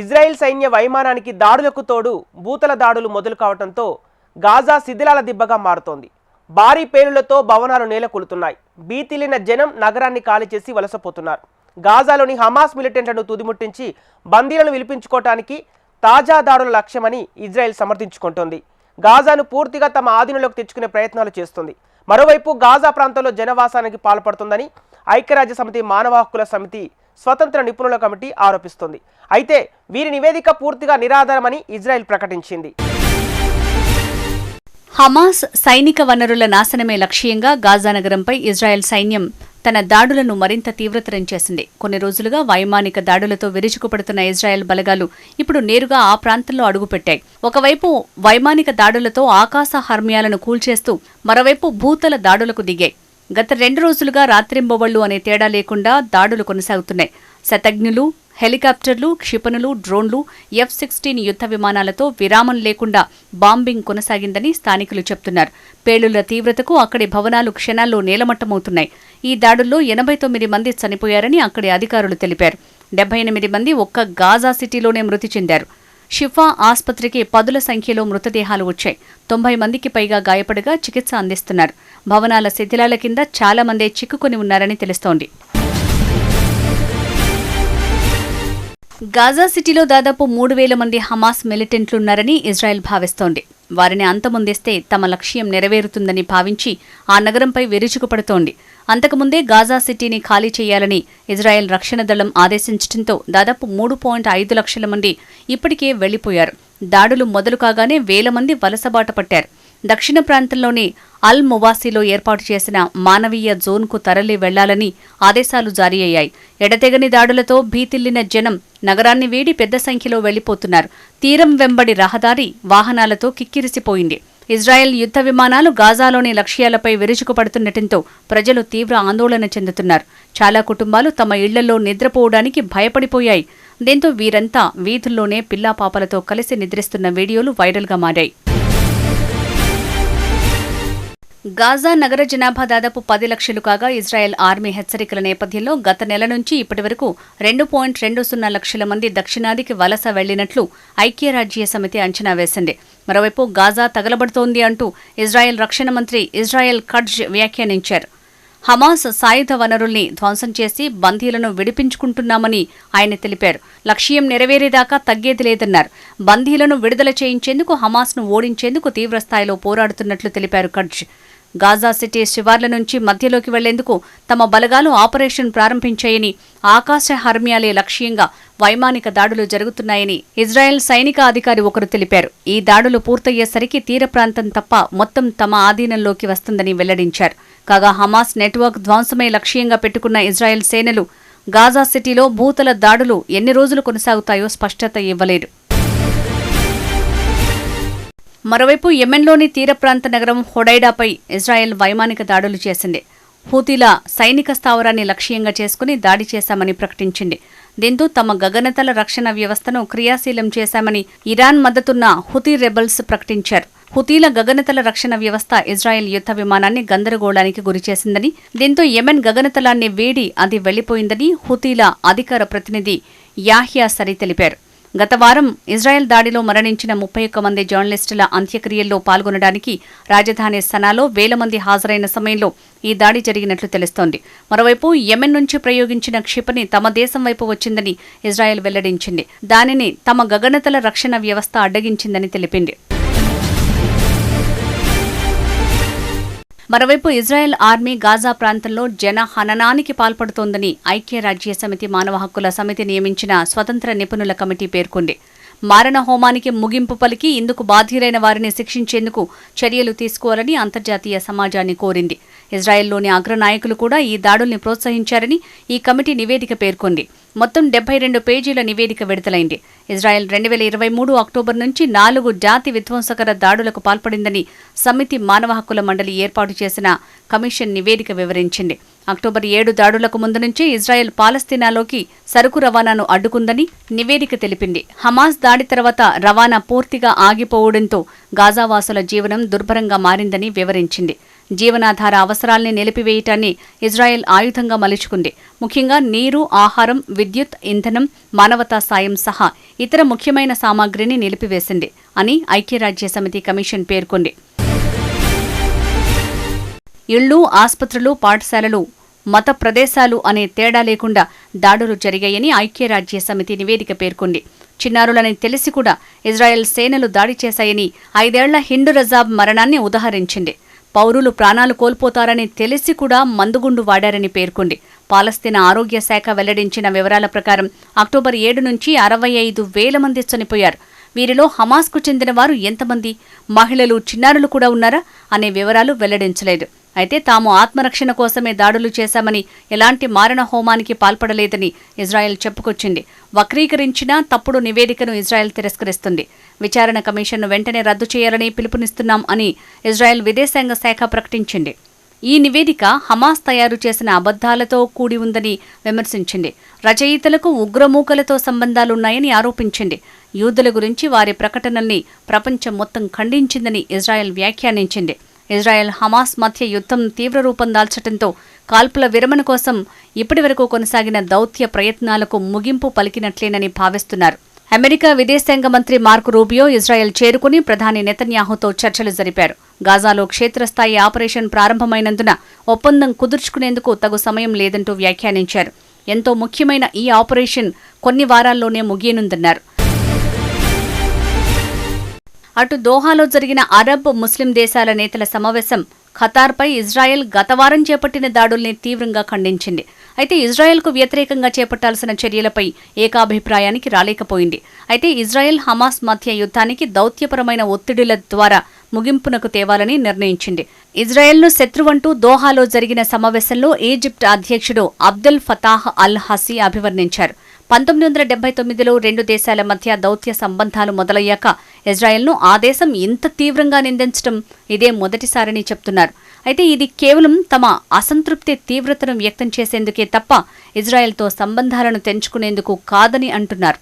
Israel సైన్య వైమానానికి దాడులకు తోడు భూతల దాడులు మొదలు కావడంతో గాజా శిథిలాల దిబ్బగా మారుతోంది. భారీ పేలులతో భవనాలు నేలకొలుతున్నాయి. బీతిలిన జనం నగరాన్ని ఖాళీ చేసి వలసపోతున్నారు. గాజాలోని హమాస్ మిలిటెంట్లను తుదిముట్టించి బందీలను విలిపించుకోవటానికి తాజా దాడుల లక్ష్యమని ఇజ్రాయెల్ సమర్థించుకుంటోంది. గాజాను పూర్తిగా తమ ఆధీనంలోకి తెచ్చుకునే ప్రయత్నాలు చేస్తుంది. మరోవైపు గాజా ప్రాంతంలో జనవాసానికి పాల్పడుతుందని ఐక్యరాజ్య సమితి మానవ హక్కుల సమితి స్వతంత్ర నిపుణుల కమిటీ ఆరోపిస్తోంది. అయితే వీరి నివేదిక పూర్తిగా నిరాధారమని ఇజ్రాయెల్ ప్రకటించింది. హమాస్ సైనిక వనరుల నాశనమే లక్ష్యంగా గాజా నగరంపై ఇజ్రాయెల్ సైన్యం తన దాడులను మరింత తీవ్రతరం చేసింది. కొన్ని రోజులుగా వైమానిక దాడులతో విరుచుకుపడుతున్న ఇజ్రాయెల్ బలగాలు ఇప్పుడు నేరుగా ఆ ప్రాంతంలో అడుగుపెట్టాయి. ఒకవైపు వైమానిక దాడులతో ఆకాశ హర్మ్యాలను కూల్చేస్తూ మరోవైపు భూతల దాడులకు దిగాయి. గత రెండు రోజులుగా రాత్రింబవళ్ళు అనే తేడా లేకుండా దాడులు కొనసాగుతున్నాయి. శతజ్ఞులు హెలికాప్టర్లు క్షిపణులు డ్రోన్లు ఎఫ్ సిక్స్టీన్ యుద్ధ విమానాలతో విరామం లేకుండా బాంబింగ్ కొనసాగిందని స్థానికులు చెప్తున్నారు. పేలుళ్ళ తీవ్రతకు అక్కడి భవనాలు క్షణాల్లో నేలమట్టమవుతున్నాయి. ఈ దాడుల్లో ఎనభై తొమ్మిది మంది చనిపోయారని అక్కడి అధికారులు తెలిపారు. డెబ్బై ఎనిమిది మంది ఒక్క గాజా సిటీలోనే మృతి చెందారు. షిఫా ఆసుపత్రికి పదుల సంఖ్యలో మృతదేహాలు వచ్చాయి. తొంభై మందికి పైగా గాయపడగా చికిత్స అందిస్తున్నారు. భవనాల శిథిలాల కింద చాలా మందే చిక్కుకొని ఉన్నారని తెలుస్తోంది. గాజా సిటీలో దాదాపు మూడు వేల మంది హమాస్ మిలిటెంట్లున్నారని ఇజ్రాయెల్ భావిస్తోంది. వారిని అంతమొందిస్తే తమ లక్ష్యం నెరవేరుతుందని భావించి ఆ నగరంపై విరుచుకుపడుతోంది అంతకుముందే గాజా సిటీని ఖాళీ చేయాలని ఇజ్రాయెల్ రక్షణ దళం ఆదేశించడంతో దాదాపు మూడు పాయింట్ ఐదు లక్షల మంది ఇప్పటికే వెళ్ళిపోయారు దాడులు మొదలు కాగానే వేల మంది వలసబాట పట్టారు. దక్షిణ ప్రాంతంలోని అల్ మువాసీలో ఏర్పాటు చేసిన మానవీయ జోన్కు తరలి వెళ్ళాలని ఆదేశాలు జారీ అయ్యాయి. ఎడతెగని దాడులతో భీతిల్లిన జనం నగరాన్ని వీడి పెద్ద సంఖ్యలో వెళ్ళిపోతున్నారు తీరం వెంబడి రహదారి వాహనాలతో కిక్కిరిసిపోయింది. ఇజ్రాయెల్ యుద్ధ విమానాలు గాజాలోని లక్ష్యాలపై విరుచుకుపడుతుండటంతో ప్రజలు తీవ్ర ఆందోళన చెందుతున్నారు. చాలా కుటుంబాలు తమ ఇళ్ళలో నిద్రపోవడానికి భయపడిపోయాయి. దీంతో వీరంతా వీధుల్లోనే పిల్లాపాపలతో కలిసి నిద్రిస్తున్న వీడియోలు వైరల్గా మారాయి. గాజా నగర జనాభా దాదాపు పది లక్షలు కాగా ఇజ్రాయెల్ ఆర్మీ హెచ్చరికల నేపథ్యంలో గత నెల నుంచి ఇప్పటివరకు రెండు పాయింట్ రెండు సున్నా లక్షల మంది దక్షిణాదికి వలస వెళ్ళినట్లు ఐక్యరాజ్య సమితి అంచనా వేసింది. మరోవైపు గాజా తగలబడుతోంది అంటూ ఇజ్రాయెల్ రక్షణ మంత్రి ఇజ్రాయెల్ కడ్జ్ వ్యాఖ్యానించారు. హమాస్ సాయుధ వనరుల్ని ధ్వంసం చేసి బందీలను విడిపించుకుంటున్నామని ఆయన తెలిపారు. లక్ష్యం నెరవేరేదాకా తగ్గేది లేదన్నారు. బందీలను విడుదల చేయించేందుకు హమాస్ను ఓడించేందుకు తీవ్రస్థాయిలో పోరాడుతున్నట్లు తెలిపారు కడ్జ్ గాజా సిటీ శివార్ల నుంచి మధ్యలోకి వెళ్ళేందుకు తమ బలగాలు ఆపరేషన్ ప్రారంభించాయని ఆకాశ హర్మ్యాలే లక్ష్యంగా వైమానిక దాడులు జరుగుతున్నాయని ఇజ్రాయెల్ సైనిక అధికారి ఒకరు తెలిపారు. ఈ దాడులు పూర్తయ్యేసరికి తీర ప్రాంతం తప్ప మొత్తం తమ ఆధీనంలోకి వస్తుందని వెల్లడించారు. కాగా హమాస్ నెట్వర్క్ ధ్వంసమే లక్ష్యంగా పెట్టుకున్న ఇజ్రాయెల్ సేనలు గాజా సిటీలో భూతల దాడులు ఎన్ని రోజులు కొనసాగుతాయో స్పష్టత ఇవ్వలేదు. మరోవైపు యెమెన్లోని తీర ప్రాంత నగరం హొడైడాపై ఇజ్రాయెల్ వైమానిక దాడులు చేసింది. హూతీల సైనిక స్థావరాన్ని లక్ష్యంగా చేసుకుని దాడి చేశామని ప్రకటించింది. దీంతో తమ గగనతల రక్షణ వ్యవస్థను క్రియాశీలం చేశామని ఇరాన్ మద్దతున్న హుతీ రెబల్స్ ప్రకటించారు. హుతీల గగనతల రక్షణ వ్యవస్థ ఇజ్రాయెల్ యుద్ధ విమానాన్ని గందరగోళానికి గురిచేసిందని దీంతో యెమెన్ గగనతలాన్ని వేడి అది వెళ్ళిపోయిందని హుతీల అధికార ప్రతినిధి యాహ్యా సరి తెలిపారు. గత వారం ఇజ్రాయెల్ దాడిలో మరణించిన ముప్పై ఒక్క మంది జర్నలిస్టుల అంత్యక్రియల్లో పాల్గొనడానికి రాజధాని సనాలో వేల మంది హాజరైన సమయంలో ఈ దాడి జరిగినట్లు తెలుస్తోంది. మరోవైపు యెమెన్ నుంచి ప్రయోగించిన క్షిపణి తమ దేశం వైపు వచ్చిందని ఇజ్రాయెల్ వెల్లడించింది. దానిని తమ గగనతల రక్షణ వ్యవస్థ అడ్డగించిందని తెలిపింది. మరోవైపు ఇజ్రాయెల్ ఆర్మీ గాజా ప్రాంతంలో జన హననానికి పాల్పడుతోందని ఐక్యరాజ్య సమితి మానవ హక్కుల సమితి నియమించిన స్వతంత్ర నిపుణుల కమిటీ పేర్కొంది. మారణ హోమానికి ముగింపు పలికి ఇందుకు బాధ్యులైన వారిని శిక్షించేందుకు చర్యలు తీసుకోవాలని అంతర్జాతీయ సమాజాన్ని కోరింది. ఇజ్రాయెల్లోని అగ్రనాయకులు కూడా ఈ దాడుల్ని ప్రోత్సహించారని ఈ కమిటీ నివేదిక పేర్కొంది. మొత్తం డెబ్బై రెండు పేజీల నివేదిక విడుదలైంది. ఇజ్రాయెల్ రెండు వేల ఇరవై మూడు అక్టోబర్ నుంచి నాలుగు జాతి విధ్వంసకర దాడులకు పాల్పడిందని సమితి మానవ హక్కుల మండలి ఏర్పాటు చేసిన కమిషన్ నివేదిక వివరించింది. అక్టోబర్ ఏడు దాడులకు ముందు నుంచే ఇజ్రాయెల్ పాలస్తీనాలోకి సరుకు రవాణాను అడ్డుకుందని నివేదిక తెలిపింది. హమాస్ దాడి తర్వాత రవాణా పూర్తిగా ఆగిపోవడంతో గాజావాసుల జీవనం దుర్భరంగా మారిందని వివరించింది. జీవనాధార అవసరాల్ని నిలిపివేయటాన్ని ఇజ్రాయెల్ ఆయుధంగా మలుచుకుంది. ముఖ్యంగా నీరు ఆహారం విద్యుత్ ఇంధనం మానవతా సాయం సహా ఇతర ముఖ్యమైన సామాగ్రిని నిలిపివేసింది అని ఐక్యరాజ్య సమితి కమిషన్ పేర్కొంది. ఇళ్ళు ఆస్పత్రులు పాఠశాలలు మత ప్రదేశాలు అనే తేడా లేకుండా దాడులు జరిగాయని ఐక్యరాజ్య సమితి నివేదిక పేర్కొంది. చిన్నారులని తెలిసి కూడా ఇజ్రాయెల్ సేనలు దాడి చేశాయని ఐదేళ్ళ హిండు రజాబ్ మరణాన్ని ఉదహరించింది. పౌరులు ప్రాణాలు కోల్పోతారని తెలిసి కూడా మందుగుండు వాడారని పేర్కొంది. పాలస్తీనా ఆరోగ్య శాఖ వెల్లడించిన వివరాల ప్రకారం అక్టోబర్ ఏడు నుంచి అరవై ఐదు వేల మంది చనిపోయారు. వీరిలో హమాస్కు చెందిన వారు ఎంతమంది? మహిళలు చిన్నారులు కూడా ఉన్నారా? అనే వివరాలు వెల్లడించలేదు. అయితే తాము ఆత్మరక్షణ కోసమే దాడులు చేశామని ఎలాంటి మారణ హోమానికి పాల్పడలేదని ఇజ్రాయెల్ చెప్పుకొచ్చింది. వక్రీకరించిన తప్పుడు నివేదికను ఇజ్రాయెల్ తిరస్కరిస్తుంది. విచారణ కమిషన్ను వెంటనే రద్దు చేయాలని పిలుపునిస్తున్నాం అని ఇజ్రాయెల్ విదేశాంగ శాఖ ప్రకటించింది. ఈ నివేదిక హమాస్ తయారు చేసిన అబద్ధాలతో కూడి ఉందని విమర్శించింది. రచయితలకు ఉగ్రమూకలతో సంబంధాలున్నాయని ఆరోపించింది. యూదుల గురించి వారి ప్రకటనల్ని ప్రపంచం మొత్తం ఖండించిందని ఇజ్రాయెల్ వ్యాఖ్యానించింది. ఇజ్రాయెల్ హమాస్ మధ్య యుద్ధం తీవ్ర రూపం దాల్చడంతో కాల్పుల విరమణ కోసం ఇప్పటివరకు కొనసాగిన దౌత్య ప్రయత్నాలకు ముగింపు పలికినట్లేనని భావిస్తున్నారు. అమెరికా విదేశాంగ మంత్రి మార్క్ రూబియో ఇజ్రాయెల్ చేరుకుని ప్రధాని నెతన్యాహుతో చర్చలు జరిపారు. గాజాలో క్షేత్రస్థాయి ఆపరేషన్ ప్రారంభమైనందున ఒప్పందం కుదుర్చుకునేందుకు తగు సమయం లేదంటూ వ్యాఖ్యానించారు. ఎంతో ముఖ్యమైన ఈ ఆపరేషన్ కొన్ని వారాల్లోనే ముగియనుందన్నారు. అటు దోహాలో జరిగిన అరబ్ ముస్లిం దేశాల నేతల సమావేశం ఖతార్పై ఇజ్రాయెల్ గతవారం చేపట్టిన దాడుల్ని తీవ్రంగా ఖండించింది. అయితే ఇజ్రాయెల్కు వ్యతిరేకంగా చేపట్టాల్సిన చర్యలపై ఏకాభిప్రాయానికి రాలేకపోయింది. అయితే ఇజ్రాయెల్ హమాస్ మధ్య యుద్ధానికి దౌత్యపరమైన ఒత్తిడిల ద్వారా ముగింపునకు తేవాలని నిర్ణయించింది. ఇజ్రాయెల్ను శత్రువంటూ దోహాలో జరిగిన సమావేశంలో ఈజిప్ట్ అధ్యక్షుడు అబ్దుల్ ఫతాహ్ అల్ హసీ అభివర్ణించారు. పంతొమ్మిది వందల డెబ్బై తొమ్మిదిలో రెండు దేశాల మధ్య దౌత్య సంబంధాలు మొదలయ్యాక ఇజ్రాయెల్ను ఆ దేశం ఇంత తీవ్రంగా నిందించడం ఇదే మొదటిసారని చెప్తున్నారు. అయితే ఇది కేవలం తమ అసంతృప్తి తీవ్రతను వ్యక్తం చేసేందుకే తప్ప ఇజ్రాయెల్తో సంబంధాలను తెంచుకునేందుకు కాదని అంటున్నారు.